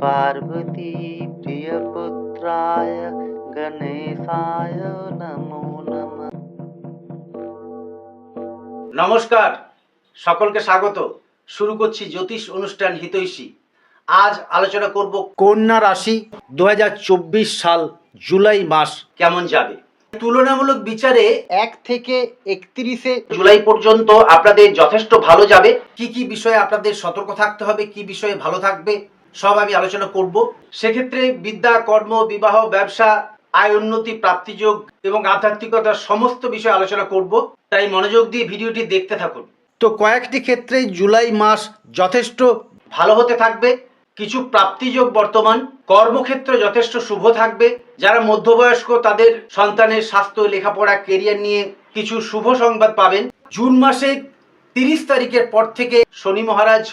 पार्वती प्रियपुत्राय गणेशाय नमो नमः নমস্কার সকলকে স্বাগত শুরু করছি জ্যোতিষ অনুষ্ঠান হিতৈষী আজ আলোচনা করব কন্যা রাশি দু সাল জুলাই মাস কেমন যাবে তুলনামূলক বিচারে এক থেকে একত্রিশে জুলাই পর্যন্ত আপনাদের যথেষ্ট ভালো যাবে কি কি বিষয়ে আপনাদের সতর্ক থাকতে হবে কি বিষয়ে ভালো থাকবে সব আমি আলোচনা করব। সেক্ষেত্রে বিদ্যা, কর্ম, বিবাহ, ব্যবসা, আয়, উন্নতি, প্রাপ্তিযোগ এবং আধ্যাত্মিকতার সমস্ত বিষয়ে আলোচনা করব। তাই মনোযোগ দিয়ে ভিডিওটি দেখতে থাকুন। তো কয়েকটি ক্ষেত্রে জুলাই মাস যথেষ্ট ভালো হতে থাকবে। কিছু প্রাপ্তিযোগ বর্তমান, কর্মক্ষেত্র যথেষ্ট শুভ থাকবে। যারা মধ্যবয়স্ক, তাদের সন্তানের স্বাস্থ্য, লেখাপড়া কেরিয়ার নিয়ে কিছু শুভ সংবাদ পাবেন। জুন মাসে তিরিশ তারিখের পর থেকে শনি মহারাজ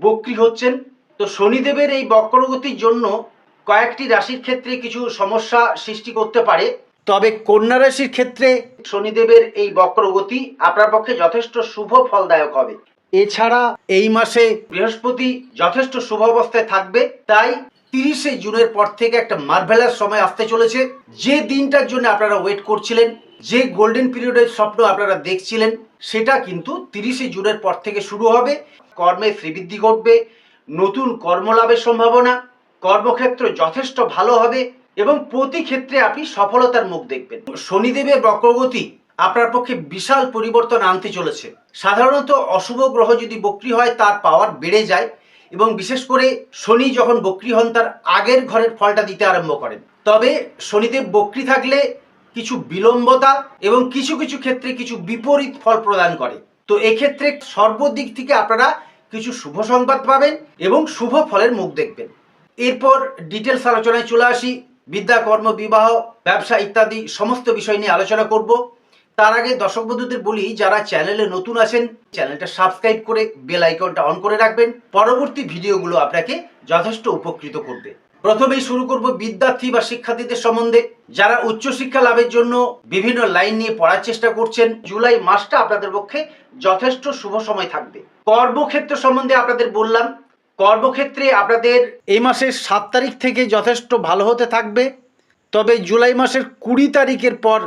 বক্রি হচ্ছেন। তো শনিদেবের এই বক্রগতির জন্য কয়েকটি রাশির ক্ষেত্রে কিছু সমস্যা সৃষ্টি করতে পারে। তবে কন্যা রাশির ক্ষেত্রে শনিদেবের এই বক্রগতি আপনার পক্ষে যথেষ্ট শুভ ফলদায়ক হবে। এছাড়া এই মাসে বৃহস্পতি যথেষ্ট শুভ অবস্থায় থাকবে, তাই তিরিশে জুনের পর থেকে একটা মার্ভেলাস সময় আসতে চলেছে। যে দিনটার জন্য আপনারা ওয়েট করছিলেন, যে গোল্ডেন পিরিয়ডের স্বপ্ন আপনারা দেখছিলেন, সেটা কিন্তু তিরিশে জুনের পর থেকে শুরু হবে। কর্মে শ্রীবৃদ্ধি ঘটবে নতুন কর্মলাভের সম্ভাবনা, কর্মক্ষেত্র যথেষ্ট ভালো হবে এবং প্রতি ক্ষেত্রে আপনি সফলতার মুখ দেখবেন। শনিদেবের বক্রগতি আপনার পক্ষে বিশাল পরিবর্তন আনতে চলেছে। সাধারণত অশুভ গ্রহ যদি বক্রি হয়, তার পাওয়ার বেড়ে যায় এবং বিশেষ করে শনি যখন বক্রি হন, তার আগের ঘরের ফলটা দিতে আরম্ভ করেন। তবে শনিদেব বক্রি থাকলে কিছু বিলম্বতা এবং কিছু কিছু ক্ষেত্রে কিছু বিপরীত ফল প্রদান করে। তো এক্ষেত্রে সর্বদিক থেকে আপনারা কিছু শুভ সংবাদ পাবেন এবং শুভ ফলের মুখ দেখবেন। এরপর ডিটেলস আলোচনায় চলে আসি। বিদ্যা, কর্ম, বিবাহ, ব্যবসা ইত্যাদি সমস্ত বিষয় নিয়ে আলোচনা করব। তার আগে দর্শক বন্ধুদের বলি, যারা চ্যানেলে নতুন আছেন, চ্যানেলটা সাবস্ক্রাইব করে বেল আইকনটা অন করে রাখবেন। পরবর্তী ভিডিওগুলো আপনাকে যথেষ্ট উপকৃত করবে। প্রথমেই শুরু করব বিদ্যার্থী বা শিক্ষার্থীদের সম্বন্ধে। যারা উচ্চশিক্ষা লাভের জন্য বিভিন্ন লাইন নিয়ে পড়ার চেষ্টা করছেন, জুলাই মাসটা আপনাদের পক্ষে যথেষ্ট শুভ সময় থাকবে। কর্মক্ষেত্র সম্বন্ধে আপনাদের বললাম, কর্মক্ষেত্রে আপনাদের এই মাসের সাত তারিখ থেকে যথেষ্ট ভালো হতে থাকবে। তবে জুলাই মাসের কুড়ি তারিখের পর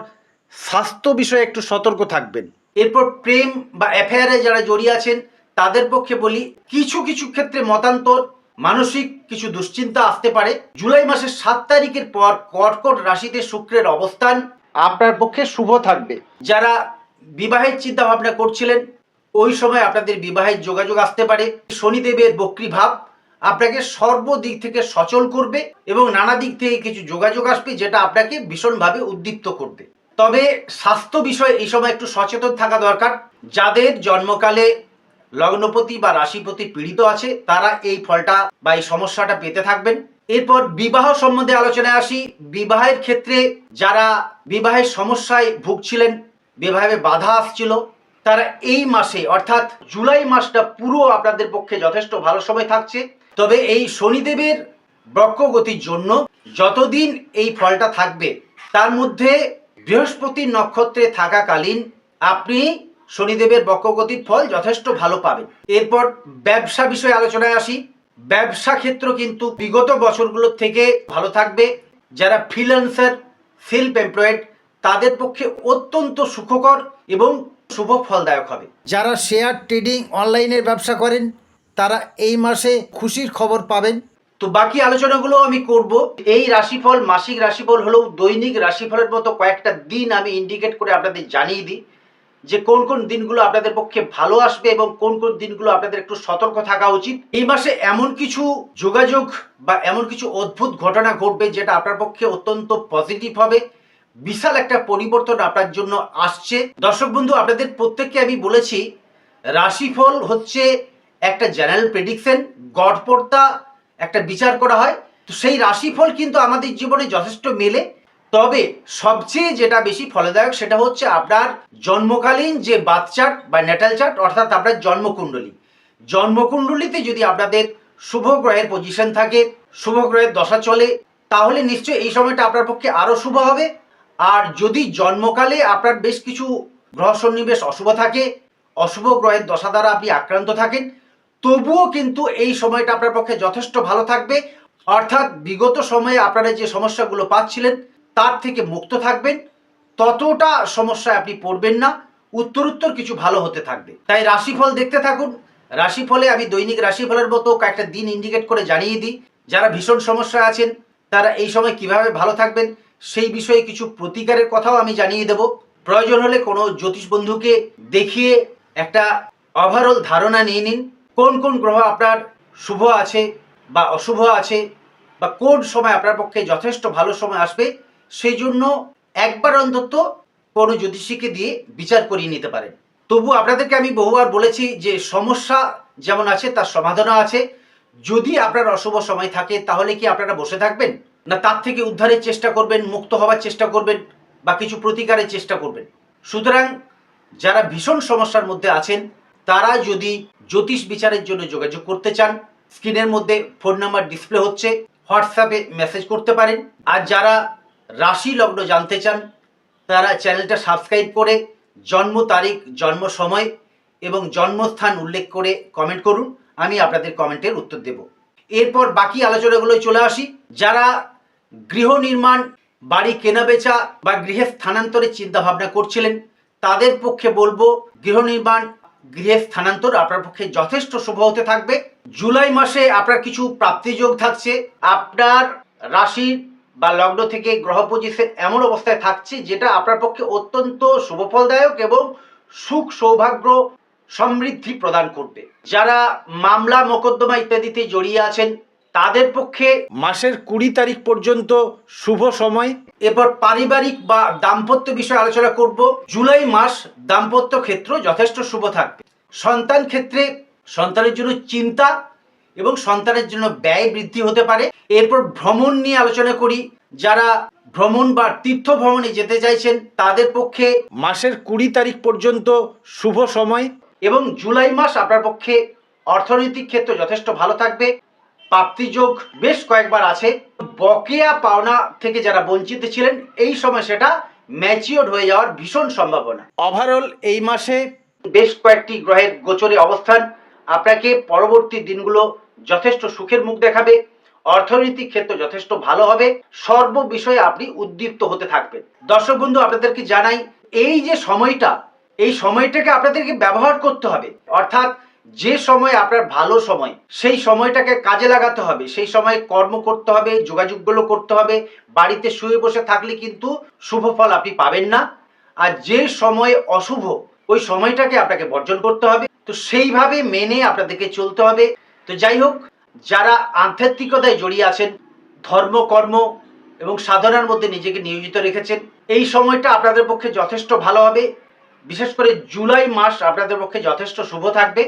স্বাস্থ্য বিষয়ে একটু সতর্ক থাকবেন। এরপর প্রেম বা অ্যাফেয়ারে যারা জড়িয়ে আছেন, তাদের পক্ষে বলি, কিছু কিছু ক্ষেত্রে মতান্তর মানসিক কিছু দুশ্চিন্তা আসতে পারে। জুলাই মাসের সাত তারিখের পর কর্কট রাশিতে শুক্রের অবস্থান আপনার পক্ষে শুভ থাকবে। যারা বিবাহের চিন্তা ভাবনা করছিলেন, ওই সময় আপনাদের বিবাহের যোগাযোগ আসতে পারে। শনিদেবের বক্রি ভাব আপনাকে সর্বদিক থেকে সচল করবে এবং নানা দিক থেকে কিছু যোগাযোগ আসবে যেটা আপনাকে ভীষণভাবে উদ্দীপ্ত করবে। তবে স্বাস্থ্য বিষয়ে এই সময় একটু সচেতন থাকা দরকার। যাদের জন্মকালে লগ্নপতি বা রাশিপতি পীড়িত আছে, তারা এই ফলটা বা এই সমস্যাটা পেতে থাকবেন। এরপর বিবাহ সম্বন্ধে আলোচনায় আসি। বিবাহের ক্ষেত্রে যারা বিবাহের সমস্যায় ভুগছিলেন, বিবাহে বাধা আসছিল, তারা এই মাসে, অর্থাৎ জুলাই মাসটা পুরো আপনাদের পক্ষে যথেষ্ট ভালো সময় থাকছে। তবে এই শনিদেবের বক্রগতির জন্য যতদিন এই ফলটা থাকবে, তার মধ্যে বৃহস্পতির নক্ষত্রে থাকাকালীন আপনি শনিদেবের বক্রগতির ফল যথেষ্ট ভালো পাবেন। এরপর ব্যবসা বিষয়ে আলোচনায় আসি। ব্যবসা ক্ষেত্র কিন্তু বিগত বছরগুলোর থেকে ভালো থাকবে। যারা ফ্রিল্যান্সার সেলফ এমপ্লয়েড তাদের পক্ষে অত্যন্ত সুখকর এবং শুভ ফলদায়ক হবে। যারা শেয়ার ট্রেডিং অনলাইনের ব্যবসা করেন, তারা এই মাসে খুশির খবর পাবেন। তো বাকি আলোচনাগুলো আমি করব। এই রাশিফল মাসিক রাশিফল হলেও দৈনিক রাশিফলের মতো কয়েকটা দিন আমি ইন্ডিকেট করে আপনাদের জানিয়ে দিই। যে কোন কোন দিনগুলো আপনাদের পক্ষে ভালো আসবে এবং কোন কোন দিনগুলো আপনাদের একটু সতর্ক থাকা উচিত। এই মাসে এমন কিছু যোগাযোগ বা এমন কিছু অদ্ভুত ঘটনা ঘটবে যেটা আপনার পক্ষে অত্যন্ত পজিটিভ হবে। বিশাল একটা পরিবর্তন আপনার জন্য আসছে। দর্শক বন্ধু, আপনাদের প্রত্যেককে আমি বলেছি, রাশিফল হচ্ছে একটা জেনারেল প্রেডিকশন গড়পড়তা একটা বিচার করা হয়। তো সেই রাশিফল কিন্তু আমাদের জীবনে যথেষ্ট মেলে। তবে সবচেয়ে যেটা বেশি ফলদায়ক সেটা হচ্ছে আপনার জন্মকালীন যে চার্ট বা নেটাল চার্ট, অর্থাৎ আপনার জন্মকুণ্ডলী। জন্মকুণ্ডলীতে যদি আপনাদের শুভ গ্রহের পজিশন থাকে, শুভ গ্রহের দশা চলে, তাহলে নিশ্চয়ই এই সময়টা আপনার পক্ষে আরও শুভ হবে। আর যদি জন্মকালে আপনার বেশ কিছু গ্রহ সন্নিবেশ অশুভ থাকে, অশুভ গ্রহের দশা দ্বারা আপনি আক্রান্ত থাকেন, তবুও কিন্তু এই সময়টা আপনার পক্ষে যথেষ্ট ভালো থাকবে। অর্থাৎ বিগত সময়ে আপনারা যে সমস্যাগুলো পাচ্ছিলেন তার থেকে মুক্ত থাকবেন। ততটা সমস্যায় আপনি পড়বেন না। উত্তরোত্তর কিছু ভালো হতে থাকবে। তাই রাশিফল দেখতে থাকুন। রাশিফলে আমি দৈনিক রাশিফলের মতো কয়েকটা দিন ইন্ডিকেট করে জানিয়ে দিই। যারা ভীষণ সমস্যা আছেন, তারা এই সময় কীভাবে ভালো থাকবেন, সেই বিষয়ে কিছু প্রতিকারের কথাও আমি জানিয়ে দেব। প্রয়োজন হলে কোনো জ্যোতিষ বন্ধুকে দেখিয়ে একটা ওভারঅল ধারণা নিয়ে নিন। কোন কোন গ্রহ আপনার শুভ আছে বা অশুভ আছে বা কোন সময় আপনার পক্ষে যথেষ্ট ভালো সময় আসবে সেই জন্য একবার অন্তত কোনো জ্যোতিষীকে দিয়ে বিচার করিয়ে নিতে পারেন। তবু আপনাদেরকে আমি বহুবার বলেছি যে সমস্যা যেমন আছে, তার সমাধানও আছে। যদি আপনার অশুভ সময় থাকে, তাহলে কি আপনারা বসে থাকবেন? না তার থেকে উদ্ধারের চেষ্টা করবেন, মুক্ত হওয়ার চেষ্টা করবেন, বা কিছু প্রতিকারের চেষ্টা করবেন? সুতরাং যারা ভীষণ সমস্যার মধ্যে আছেন, তারা যদি জ্যোতিষ বিচারের জন্য যোগাযোগ করতে চান, স্ক্রিনের মধ্যে ফোন নাম্বার ডিসপ্লে হচ্ছে, হোয়াটসঅ্যাপে মেসেজ করতে পারেন। আর যারা রাশি লগ্ন জানতে চান, তারা চ্যানেলটা সাবস্ক্রাইব করে জন্ম তারিখ, জন্ম সময় এবং জন্মস্থান উল্লেখ করে কমেন্ট করুন, আমি আপনাদের কমেন্টের উত্তর দেব। এরপর বাকি আলোচনাগুলোয় চলে আসি। যারা গৃহ নির্মাণ, বাড়ি কেনাবেচা বা গৃহে স্থানান্তরের চিন্তা ভাবনা করছিলেন, তাদের পক্ষে বলব গৃহ নির্মাণ, গৃহে স্থানান্তর আপনার পক্ষে যথেষ্ট শুভ হতে থাকবে। জুলাই মাসে আপনার কিছু প্রাপ্তিযোগ থাকছে। আপনার রাশির বা লগ্ন থেকে গ্রহ পজিশন এমন অবস্থায় থাকছে যেটা আপনার পক্ষে অত্যন্ত শুভফলদায়ক এবং সুখ সৌভাগ্য সমৃদ্ধি প্রদান করবে। যারা মামলা, মোকদ্দমা ইত্যাদিতে জড়িয়ে আছেন, তাদের পক্ষে মাসের কুড়ি তারিখ পর্যন্ত শুভ সময়। এরপর পারিবারিক বা দাম্পত্য বিষয়ে আলোচনা করব। জুলাই মাস দাম্পত্য ক্ষেত্র যথেষ্ট শুভ থাকবে। সন্তান ক্ষেত্রে সন্তানের জন্য চিন্তা এবং সন্তানের জন্য ব্যয় বৃদ্ধি হতে পারে। এরপর ভ্রমণ নিয়ে আলোচনা করি। যারা ভ্রমণ বা তীর্থ ভ্রমণে যেতে চাইছেন, তাদের পক্ষে মাসের কুড়ি তারিখ পর্যন্ত শুভ সময় এবং জুলাই মাস আপনার পক্ষে অর্থনৈতিক ক্ষেত্র যথেষ্ট ভালো থাকবে। প্রাপ্তিযোগ বেশ কয়েকবার আছে। বকেয়া পাওনা থেকে যারা বঞ্চিত ছিলেন, এই সময় সেটা ম্যাচিওর হয়ে যাওয়ার ভীষণ সম্ভাবনা। ওভারঅল এই মাসে বেশ কয়েকটি গ্রহের গোচরে অবস্থান। আপনাকে পরবর্তী দিনগুলো যথেষ্ট সুখের মুখ দেখাবে অর্থনৈতিক ক্ষেত্র যথেষ্ট ভালো হবে, সর্ব বিষয়ে আপনি উদ্দীপ্ত হতে থাকবেন। দর্শক বন্ধু, আপনাদেরকে জানাই, এই যে সময়টা, এই সময়টাকে আপনাদেরকে ব্যবহার করতে হবে। অর্থাৎ যে সময় আপনার ভালো সময়, সেই সময়টাকে কাজে লাগাতে হবে। সেই সময় কর্ম করতে হবে, যোগাযোগগুলো করতে হবে, বাড়িতে শুয়ে বসে থাকলে কিন্তু শুভ ফল আপনি পাবেন না। আর যে সময় অশুভ, ওই সময়টাকে আপনাকে বর্জন করতে হবে। তো সেইভাবে মেনে আপনাদেরকে চলতে হবে। তো যাই হোক, যারা আধ্যাত্মিকতায় জড়িয়ে আছেন, ধর্ম, কর্ম এবং সাধনার মধ্যে নিজেকে নিয়োজিত রেখেছেন, এই সময়টা আপনাদের পক্ষে যথেষ্ট ভালো হবে। বিশেষ করে জুলাই মাস আপনাদের পক্ষে যথেষ্ট শুভ থাকবে।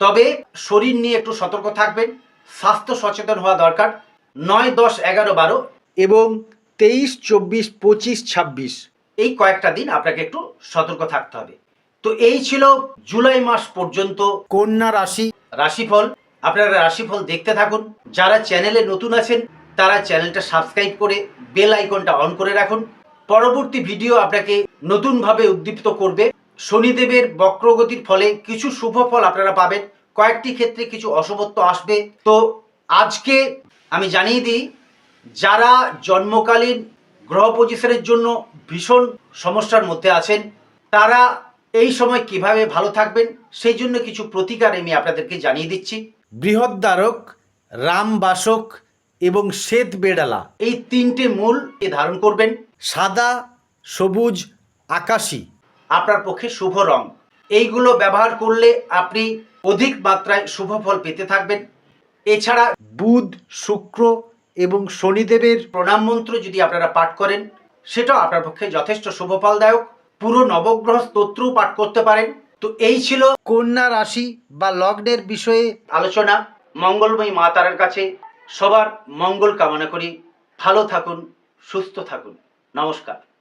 তবে শরীর নিয়ে একটু সতর্ক থাকবেন, স্বাস্থ্য সচেতন হওয়া দরকার। নয়, দশ, এগারো, বারো এবং তেইশ, চব্বিশ, পঁচিশ, ছাব্বিশ, এই কয়েকটা দিন আপনাকে একটু সতর্ক থাকতে হবে। তো এই ছিল জুলাই মাস পর্যন্ত কন্যা রাশি, রাশিফল। আপনারা রাশিফল দেখতে থাকুন। যারা চ্যানেলে নতুন আছেন, তারা চ্যানেলটা সাবস্ক্রাইব করে বেল আইকনটা অন করে রাখুন। পরবর্তী ভিডিও আপনাকে নতুনভাবে উদ্দীপ্ত করবে। শনিদেবের বক্রগতির ফলে কিছু শুভ ফল আপনারা পাবেন। কয়েকটি ক্ষেত্রে কিছু অশুভত্ব আসবে। তো আজকে আমি জানিয়ে দিই, যারা জন্মকালীন গ্রহ পজিশনের জন্য ভীষণ সমস্যার মধ্যে আছেন, তারা এই সময় কীভাবে ভালো থাকবেন, সেই জন্য কিছু প্রতিকার আমি আপনাদেরকে জানিয়ে দিচ্ছি। বৃহদ্বারক রামবাসক এবং শ্বেত বেড়ালা এই তিনটে মূল এ ধারণ করবেন। সাদা, সবুজ, আকাশি। আপনার পক্ষে শুভ রং। এইগুলো ব্যবহার করলে আপনি অধিক মাত্রায় শুভ ফল পেতে থাকবেন। এছাড়া বুধ, শুক্র এবং শনিদেবের প্রণাম মন্ত্র যদি আপনারা পাঠ করেন, সেটাও আপনার পক্ষে যথেষ্ট শুভ ফলদায়ক। পুরো নবগ্রহ স্তোত্রও পাঠ করতে পারেন। তো এই ছিল কন্যা রাশি বা লগ্নের বিষয়ে আলোচনা। মঙ্গলময়ী মা তারার কাছে সবার মঙ্গল কামনা করি। ভালো থাকুন, সুস্থ থাকুন। নমস্কার।